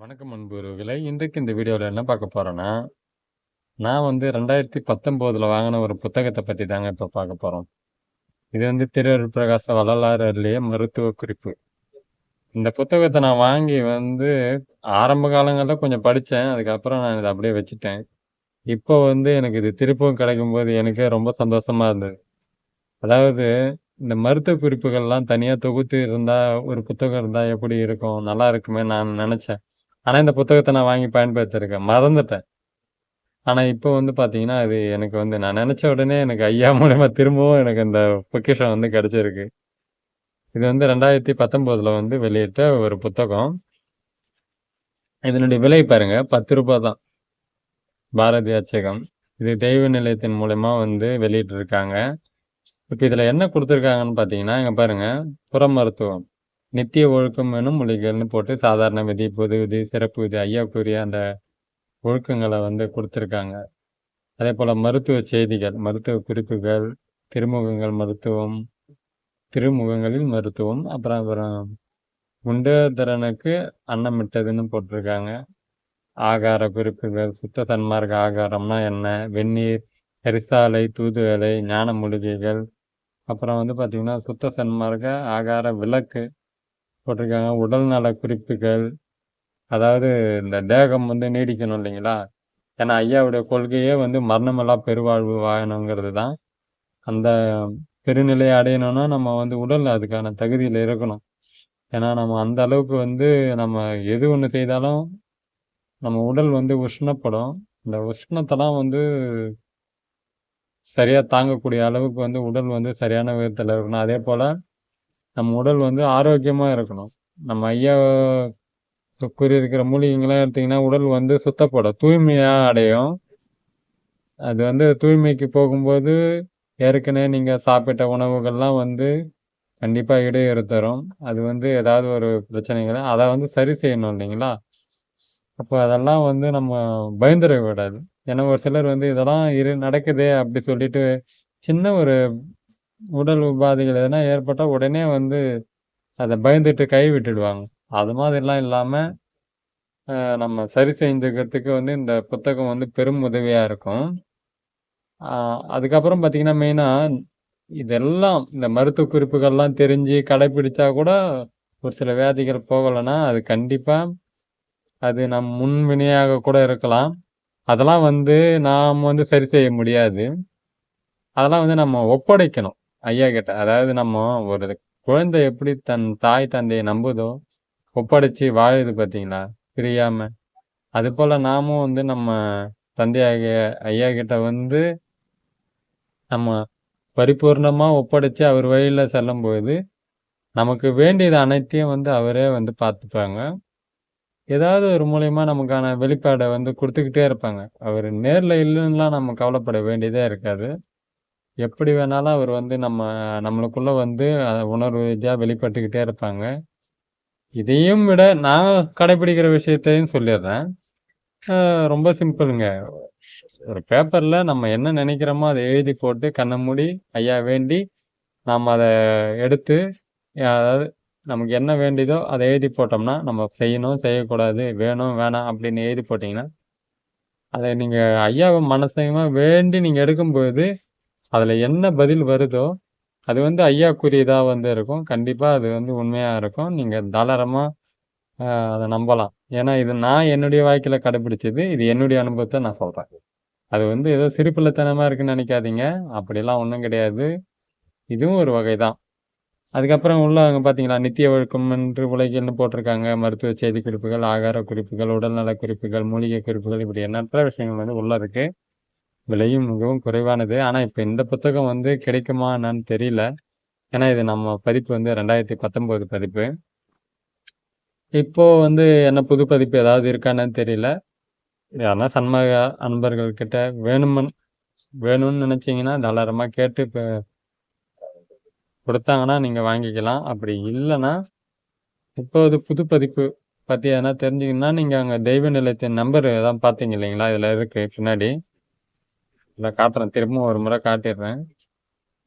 வணக்கம் அன்புறவுகளே இன்றைக்கு இந்த வீடியோவில் என்ன பார்க்க போகிறோன்னா நான் வந்து ரெண்டாயிரத்தி பத்தொம்போதில் வாங்கின ஒரு புத்தகத்தை பற்றி தாங்க இப்போ பார்க்க போகிறோம் இது வந்து திருவருள் பிரகாச வள்ளலாரிலேயே மருத்துவ குறிப்பு. இந்த புத்தகத்தை நான் வாங்கி வந்து ஆரம்ப காலங்களில் கொஞ்சம் படித்தேன் அதுக்கப்புறம் நான் இதை அப்படியே வச்சுட்டேன். இப்போ வந்து எனக்கு இது திருப்பவும் கிடைக்கும்போது எனக்கே ரொம்ப சந்தோஷமாக இருந்தது. அதாவது இந்த மருத்துவ குறிப்புகள்லாம் தனியாக தொகுத்து இருந்தால் ஒரு புத்தகம் இருந்தால் எப்படி இருக்கும்? நல்லா இருக்குமே நான் நினச்சேன். ஆனால் இந்த புத்தகத்தை நான் வாங்கி பயன்படுத்தியிருக்கேன். மறந்துட்டேன். ஆனால் இப்போ வந்து பார்த்தீங்கன்னா அது எனக்கு வந்து நான் நினச்ச உடனே எனக்கு ஐயா மூலயமா திரும்பவும் எனக்கு இந்த பொக்கிஷம் வந்து கிடச்சிருக்கு. இது வந்து ரெண்டாயிரத்தி பத்தொம்போதில் வந்து வெளியிட்ட ஒரு புத்தகம். இதனுடைய விலை பாருங்க பத்து ரூபாய் தான். பாரதி அச்சகம் இது தெய்வ நிலையத்தின் மூலயமா வந்து வெளியிட்டிருக்காங்க. இப்போ இதில் என்ன கொடுத்துருக்காங்கன்னு பார்த்தீங்கன்னா இங்கே பாருங்க புற மருத்துவம். நித்திய ஒழுக்கம் எனும் மொழிகள்னு போட்டு சாதாரண விதி பொது விதி சிறப்பு விதி ஐயாக்குரிய அந்த ஒழுக்கங்களை வந்து கொடுத்துருக்காங்க. அதே போல் மருத்துவ செய்திகள் மருத்துவ குறிப்புகள் திருமுகங்கள் மருத்துவம் திருமுகங்களில் மருத்துவம் அப்புறம் அப்புறம் குண்டதரனுக்கு அன்னமிட்டதுன்னு போட்டிருக்காங்க. ஆகார குறிப்புகள் சுத்த சன்மார்க்க ஆகாரம்னா என்ன? வெந்நீர் எரிசாலை தூதுவலை ஞான மூலிகைகள். அப்புறம் வந்து பார்த்திங்கன்னா சுத்த சன்மார்க்க ஆகார விளக்கு. போட்டிருக்காங்க. உடல்நல குறிப்புகள் அதாவது இந்த தேகம் வந்து நீடிக்கணும் இல்லைங்களா? ஏன்னா ஐயாவுடைய கொள்கையே வந்து மரணமெல்லாம் பெருவாழ்வு வாழணுங்கிறது தான். அந்த பெருநிலையை அடையணும்னா நம்ம வந்து உடல் அதுக்கான தகுதியில் இருக்கணும். ஏன்னா நம்ம அந்த அளவுக்கு வந்து நம்ம எது ஒன்று செய்தாலும் நம்ம உடல் வந்து உஷ்ணப்படும். இந்த உஷ்ணத்தெல்லாம் வந்து சரியாக தாங்கக்கூடிய அளவுக்கு வந்து உடல் வந்து சரியான விதத்தில் இருக்கணும். அதே போல் நம்ம உடல் வந்து ஆரோக்கியமாக இருக்கணும். நம்ம ஐயா கூறியிருக்கிற மூலிகைங்களாம் எடுத்திங்கன்னா உடல் வந்து சுத்தப்படும். தூய்மையாக அடையும். அது வந்து தூய்மைக்கு போகும்போது ஏற்கனவே நீங்கள் சாப்பிட்ட உணவுகள்லாம் வந்து கண்டிப்பாக இடையூறு தரும். அது வந்து ஏதாவது ஒரு பிரச்சனைகளை அதை வந்து சரி செய்யணும் இல்லைங்களா? அப்போ அதெல்லாம் வந்து நம்ம பயந்துடக்கூடாது. ஏன்னா ஒரு சிலர் வந்து இதெல்லாம் இரு நடக்குதே அப்படி சொல்லிட்டு சின்ன ஒரு உடல் உபாதைகள் எதனா ஏற்பட்டால் உடனே வந்து அதை பயந்துட்டு கை விட்டுடுவாங்க. அது மாதிரிலாம் இல்லாமல் நம்ம சரி செஞ்சுக்கிறதுக்கு வந்து இந்த புத்தகம் வந்து பெரும் உதவியாக இருக்கும். அதுக்கப்புறம் பார்த்திங்கன்னா மெயினாக இதெல்லாம் இந்த மருத்துவ குறிப்புகள்லாம் தெரிஞ்சு கடைப்பிடிச்சா கூட ஒரு சில வியாதிகள் போகலைன்னா அது கண்டிப்பாக அது நம் முன்வினையாக கூட இருக்கலாம். அதெல்லாம் வந்து நாம் வந்து சரி செய்ய முடியாது. அதெல்லாம் வந்து நம்ம ஒப்படைக்கணும். ஐயா கிட்ட அதாவது நம்ம ஒரு குழந்தை எப்படி தன் தாய் தந்தையை நம்புதோ ஒப்படைச்சு வாழுது பார்த்தீங்களா பிரியாம. அது போல நாமும் வந்து நம்ம தந்தையாகிய ஐயா கிட்ட வந்து நம்ம பரிபூர்ணமாக ஒப்படைச்சு அவர் வழியில் செல்லும்போது நமக்கு வேண்டியது அனைத்தையும் வந்து அவரே வந்து பார்த்துப்பாங்க ஏதாவது ஒரு மூலயமா நமக்கான வெளிப்பாடை வந்து கொடுத்துக்கிட்டே இருப்பாங்க. அவர் நேரில் இல்லைன்னா நம்ம கவலைப்பட வேண்டியதே இருக்காது. எப்படி வேணாலும் அவர் வந்து நம்ம நம்மளுக்குள்ளே வந்து உணர்வு ரீதியாக வெளிப்பட்டுக்கிட்டே இருப்பாங்க. இதையும் விட நான் கடைபிடிக்கிற விஷயத்தையும் சொல்லிடுறேன். ரொம்ப சிம்பிளுங்க. ஒரு பேப்பரில் நம்ம என்ன நினைக்கிறோமோ அதை எழுதி போட்டு கண்ணை மூடி ஐயா வேண்டி நாம் அதை எடுத்து அதாவது நமக்கு என்ன வேண்டியதோ அதை எழுதி போட்டோம்னா நம்ம செய்யணும் செய்யக்கூடாது வேணும் வேணாம் அப்படின்னு எழுதி போட்டிங்கன்னா அதை நீங்கள் ஐயாவை மனசையுமா வேண்டி நீங்கள் எடுக்கும்போது அதில் என்ன பதில் வருதோ அது வந்து ஐயாக்குரியதாக வந்து இருக்கும். கண்டிப்பாக அது வந்து உண்மையாக இருக்கும். நீங்கள் தாராளமாக அதை நம்பலாம். ஏன்னா இது நான் என்னுடைய வாழ்க்கையில் கடைபிடிச்சது இது என்னுடைய அனுபவத்தை நான் சொல்கிறேன் அது வந்து ஏதோ சிறுபிள்ளைத்தனமாக இருக்குன்னு நினைக்காதீங்க. அப்படிலாம் ஒன்றும் கிடையாது. இதுவும் ஒரு வகை தான் அதுக்கப்புறம் உள்ள அங்கே பார்த்தீங்களா நித்திய ஒழுக்கம் என்று உலகில்னு போட்டிருக்காங்க. மருத்துவ செய்தி குறிப்புகள் ஆகார குறிப்புகள் உடல்நல குறிப்புகள் மூலிகை குறிப்புகள் இப்படி எண்ணற்ற விஷயங்கள் வந்து உள்ள இருக்குது விலையும் மிகவும் குறைவானது. ஆனால் இப்போ இந்த புத்தகம் வந்து கிடைக்குமா என்னன்னு தெரியல. ஏன்னா இது நம்ம பதிப்பு வந்து ரெண்டாயிரத்தி பத்தொம்போது பதிப்பு. இப்போ வந்து என்ன புது பதிப்பு ஏதாவது இருக்கான்னு தெரியல. யாருன்னா சன்மக அன்பர்கள்கிட்ட வேணுமன் வேணும்னு நினச்சிங்கன்னா தாராளமாக கேட்டு இப்போ கொடுத்தாங்கன்னா நீங்கள் வாங்கிக்கலாம். அப்படி இல்லைன்னா இப்போது புது பதிப்பு பற்றி எதனா தெரிஞ்சிங்கன்னா நீங்கள் அங்கே தெய்வ நிலையத்தின் நம்பர் எதாவது பார்த்தீங்க இல்லைங்களா? இதில் இருக்குது பின்னாடி. இல்லை காட்டுறேன். திரும்பவும் ஒரு முறை காட்டிடுறேன்.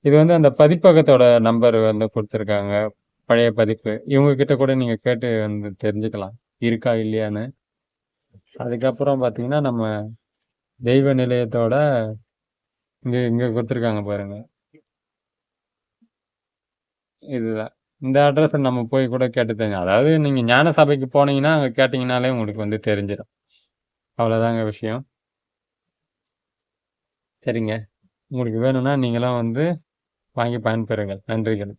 இது வந்து அந்த பதிப்பகத்தோட நம்பர் வந்து கொடுத்துருக்காங்க. பழைய பதிப்பு. இவங்க கிட்ட கூட நீங்கள் கேட்டு வந்து தெரிஞ்சுக்கலாம். இருக்கா இல்லையான்னு. அதுக்கப்புறம் பார்த்தீங்கன்னா நம்ம தெய்வ நிலையத்தோட இங்கே இங்கே கொடுத்துருக்காங்க பாருங்க. இதுதான். இந்த அட்ரஸ் நம்ம போய் கூட கேட்டு தெரிஞ்சு அதாவது நீங்கள் ஞான சபைக்கு போனீங்கன்னா அங்கே கேட்டிங்கனாலே உங்களுக்கு வந்து தெரிஞ்சிடும். அவ்வளோதாங்க விஷயம். சரிங்க. உங்களுக்கு வேணும்னா நீங்களாம் வந்து வாங்கி பயன்பெறுங்கள். நன்றிகள்.